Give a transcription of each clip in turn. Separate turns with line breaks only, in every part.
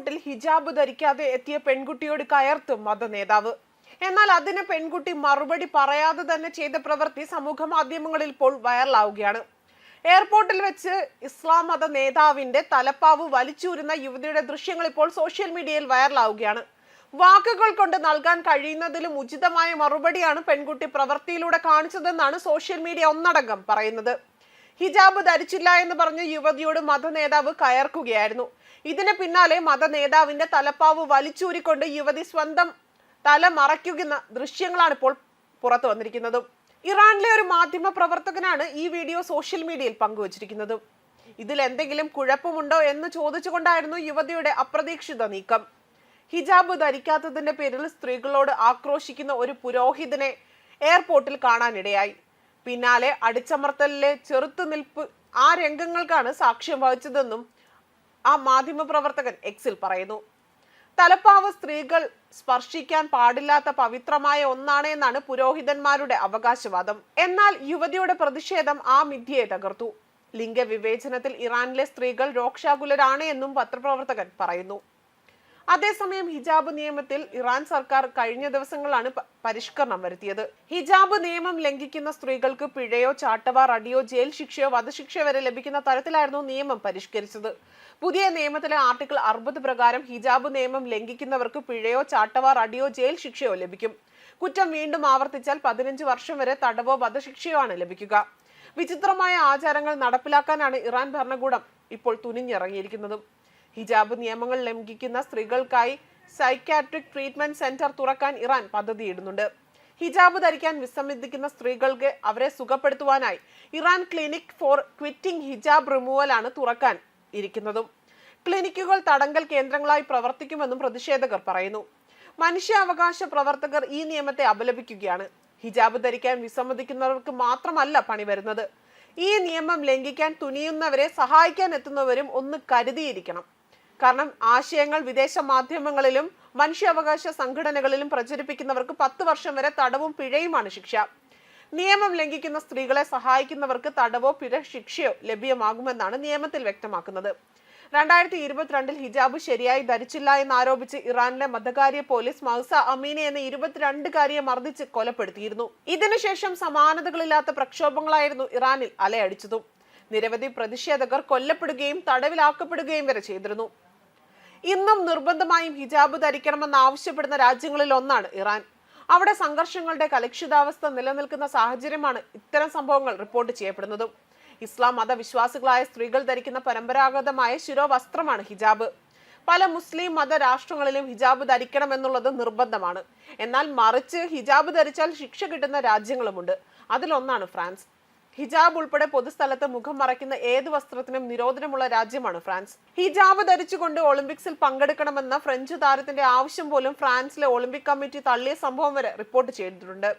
എയർപോർട്ടിൽ ഹിജാബ് ധരിക്കാതെ എത്തിയ പെൺകുട്ടിയോട് കയർത്തു മത നേതാവ് എന്നാൽ അതിന് പെൺകുട്ടി മറുപടി പറയാതെ തന്നെ ചെയ്ത പ്രവൃത്തി സമൂഹ മാധ്യമങ്ങളിൽ ഇപ്പോൾ വൈറലാവുകയാണ്. എയർപോർട്ടിൽ വെച്ച് ഇസ്ലാം മത നേതാവിന്റെ തലപ്പാവ് വലിച്ചൂരുന്ന യുവതിയുടെ ദൃശ്യങ്ങൾ ഇപ്പോൾ സോഷ്യൽ മീഡിയയിൽ വൈറലാവുകയാണ്. വാക്കുകൾ കൊണ്ട് നൽകാൻ കഴിയുന്നതിലും ഉചിതമായ മറുപടിയാണ് പെൺകുട്ടി പ്രവൃത്തിയിലൂടെ കാണിച്ചതെന്നാണ് സോഷ്യൽ മീഡിയ ഒന്നടങ്കം പറയുന്നത്. ഹിജാബ് ധരിച്ചില്ല എന്ന് പറഞ്ഞ് യുവതിയോട് മത നേതാവ് കയർക്കുകയായിരുന്നു. ഇതിന് പിന്നാലെ മത നേതാവിന്റെ തലപ്പാവ് വലിച്ചൂരിക്കൊണ്ട് യുവതി സ്വന്തം തല മറയ്ക്കുന്ന ദൃശ്യങ്ങളാണ് ഇപ്പോൾ പുറത്തു വന്നിരിക്കുന്നത്. ഇറാനിലെ ഒരു മാധ്യമ പ്രവർത്തകനാണ് ഈ വീഡിയോ സോഷ്യൽ മീഡിയയിൽ പങ്കുവച്ചിരിക്കുന്നത്. ഇതിൽ എന്തെങ്കിലും കുഴപ്പമുണ്ടോ എന്ന് ചോദിച്ചുകൊണ്ടായിരുന്നു യുവതിയുടെ അപ്രതീക്ഷിത നീക്കം. ഹിജാബ് ധരിക്കാത്തതിന്റെ പേരിൽ സ്ത്രീകളോട് ആക്രോശിക്കുന്ന ഒരു പുരോഹിതനെ എയർപോർട്ടിൽ കാണാനിടയായി. പിന്നാലെ അടിച്ചമർത്തലിലെ ചെറുത്തുനിൽപ്പ് ആ രംഗങ്ങൾക്കാണ് സാക്ഷ്യം വഹിച്ചതെന്നും ആ മാധ്യമപ്രവർത്തകൻ എക്സിൽ പറയുന്നു. തലപ്പാവ് സ്ത്രീകൾ സ്പർശിക്കാൻ പാടില്ലാത്ത പവിത്രമായ ഒന്നാണ് എന്നാണ് പുരോഹിതന്മാരുടെ അവകാശവാദം. എന്നാൽ യുവതിയുടെ പ്രതിഷേധം ആ മിഥ്യയെ തകർത്തു. ലിംഗവിവേചനത്തിൽ ഇറാനിലെ സ്ത്രീകൾ രോക്ഷാകുലരാണ് എന്നും പത്രപ്രവർത്തകൻ പറയുന്നു. അതേസമയം ഹിജാബ് നിയമത്തിൽ ഇറാൻ സർക്കാർ കഴിഞ്ഞ ദിവസങ്ങളാണ് പരിഷ്കരണം വരുത്തിയത്. ഹിജാബ് നിയമം ലംഘിക്കുന്ന സ്ത്രീകൾക്ക് പിഴയോ ചാട്ടവാർ അടിയോ ജയിൽ ശിക്ഷയോ വധശിക്ഷ വരെ ലഭിക്കുന്ന തരത്തിലായിരുന്നു നിയമം പരിഷ്കരിച്ചത്. പുതിയ നിയമത്തിലെ ആർട്ടിക്കിൾ അറുപത് പ്രകാരം ഹിജാബ് നിയമം ലംഘിക്കുന്നവർക്ക് പിഴയോ ചാട്ടവാർ അടിയോ ജയിൽ ശിക്ഷയോ ലഭിക്കും. കുറ്റം വീണ്ടും ആവർത്തിച്ചാൽ പതിനഞ്ച് വർഷം വരെ തടവോ വധശിക്ഷയോ ആണ് ലഭിക്കുക. വിചിത്രമായ ആചാരങ്ങൾ നടപ്പിലാക്കാനാണ് ഇറാൻ ഭരണകൂടം ഇപ്പോൾ തുനിഞ്ഞിറങ്ങിയിരിക്കുന്നതും. ഹിജാബ് നിയമങ്ങൾ ലംഘിക്കുന്ന സ്ത്രീകൾക്കായി സൈക്യാട്രിക് ട്രീറ്റ്മെന്റ് സെന്റർ തുറക്കാൻ ഇറാൻ പദ്ധതിയിടുന്നുണ്ട്. ഹിജാബ് ധരിക്കാൻ വിസമ്മതിക്കുന്ന സ്ത്രീകൾക്ക് അവരെ സുഖപ്പെടുത്തുവാനായി Iran clinic for quitting hijab removal ആണ് തുറക്കാൻ ഇരിക്കുന്നതും. ക്ലിനിക്കുകൾ തടങ്കൽ കേന്ദ്രങ്ങളായി പ്രവർത്തിക്കുമെന്നും പ്രതിഷേധകർ പറയുന്നു. മനുഷ്യാവകാശ പ്രവർത്തകർ ഈ നിയമത്തെ അപലപിക്കുകയാണ്. ഹിജാബ് ധരിക്കാൻ വിസമ്മതിക്കുന്നവർക്ക് മാത്രമല്ല പണി വരുന്നത്. ഈ നിയമം ലംഘിക്കാൻ തുനിയുന്നവരെ സഹായിക്കാൻ എത്തുന്നവരും ഒന്ന് കരുതിയിരിക്കണം. കാരണം ആശയങ്ങൾ വിദേശ മാധ്യമങ്ങളിലും മനുഷ്യാവകാശ സംഘടനകളിലും പ്രചരിപ്പിക്കുന്നവർക്ക് പത്ത് വർഷം വരെ തടവും പിഴയുമാണ് ശിക്ഷ. നിയമം ലംഘിക്കുന്ന സ്ത്രീകളെ സഹായിക്കുന്നവർക്ക് തടവോ പിഴ ശിക്ഷയോ ലഭ്യമാകുമെന്നാണ് നിയമത്തിൽ വ്യക്തമാക്കുന്നത്. രണ്ടായിരത്തി ഇരുപത്തിരണ്ടിൽ ഹിജാബ് ശരിയായി ധരിച്ചില്ല എന്നാരോപിച്ച് ഇറാനിലെ മതകാര്യ പോലീസ് മൗസ അമീനെ എന്ന ഇരുപത്തിരണ്ടുകാരിയെ മർദ്ദിച്ച് കൊലപ്പെടുത്തിയിരുന്നു. ഇതിനുശേഷം സമാനതകളില്ലാത്ത പ്രക്ഷോഭങ്ങളായിരുന്നു ഇറാനിൽ അലയടിച്ചതും. നിരവധി പ്രതിഷേധകർ കൊല്ലപ്പെടുകയും തടവിലാക്കപ്പെടുകയും വരെ ചെയ്തിരുന്നു. ഇന്നും നിർബന്ധമായും ഹിജാബ് ധരിക്കണമെന്ന് ആവശ്യപ്പെടുന്ന രാജ്യങ്ങളിൽ ഒന്നാണ് ഇറാൻ. അവിടെ സംഘർഷങ്ങളുടെ കലുഷിതാവസ്ഥ നിലനിൽക്കുന്ന സാഹചര്യമാണ് ഇത്തരം സംഭവങ്ങൾ റിപ്പോർട്ട് ചെയ്യപ്പെടുന്നതും. ഇസ്ലാം മതവിശ്വാസികളായ സ്ത്രീകൾ ധരിക്കുന്ന പരമ്പരാഗതമായ ശിരോവസ്ത്രമാണ് ഹിജാബ്. പല മുസ്ലിം മത രാഷ്ട്രങ്ങളിലും ഹിജാബ് ധരിക്കണമെന്നുള്ളത് നിർബന്ധമാണ്. എന്നാൽ മറിച്ച് ഹിജാബ് ധരിച്ചാൽ ശിക്ഷ കിട്ടുന്ന രാജ്യങ്ങളുമുണ്ട്. അതിലൊന്നാണ് ഫ്രാൻസ്. ഹിജാബ് ഉൾപ്പെടെ പൊതുസ്ഥലത്ത് മുഖം മറയ്ക്കുന്ന ഏത് വസ്ത്രത്തിനും നിരോധനമുള്ള രാജ്യമാണ് ഫ്രാൻസ്. ഹിജാബ് ധരിച്ചുകൊണ്ട് ഒളിമ്പിക്സിൽ പങ്കെടുക്കണമെന്ന ഫ്രഞ്ച് താരത്തിന്റെ ആവശ്യം പോലും ഫ്രാൻസിലെ ഒളിമ്പിക് കമ്മിറ്റി തള്ളിയ സംഭവം വരെ റിപ്പോർട്ട് ചെയ്തിട്ടുണ്ട്.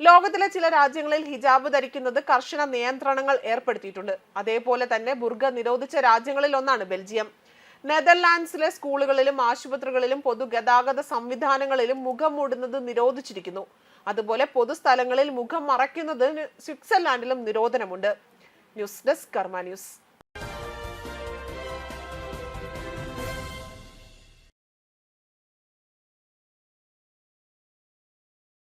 ലോകത്തിലെ ചില രാജ്യങ്ങളിൽ ഹിജാബ് ധരിക്കുന്നത് കർശന നിയന്ത്രണങ്ങൾ ഏർപ്പെടുത്തിയിട്ടുണ്ട്. അതേപോലെ തന്നെ ബുർഗ നിരോധിച്ച രാജ്യങ്ങളിൽ ഒന്നാണ് ബെൽജിയം. നെതർലാൻഡ്സിലെ സ്കൂളുകളിലും ആശുപത്രികളിലും പൊതുഗതാഗത സംവിധാനങ്ങളിലും മുഖം മൂടുന്നത് നിരോധിച്ചിരിക്കുന്നു. അതുപോലെ പൊതുസ്ഥലങ്ങളിൽ മുഖം മറയ്ക്കുന്നതിന് സ്വിറ്റ്സർലാൻഡിലും നിരോധനമുണ്ട്. News desk Karma News.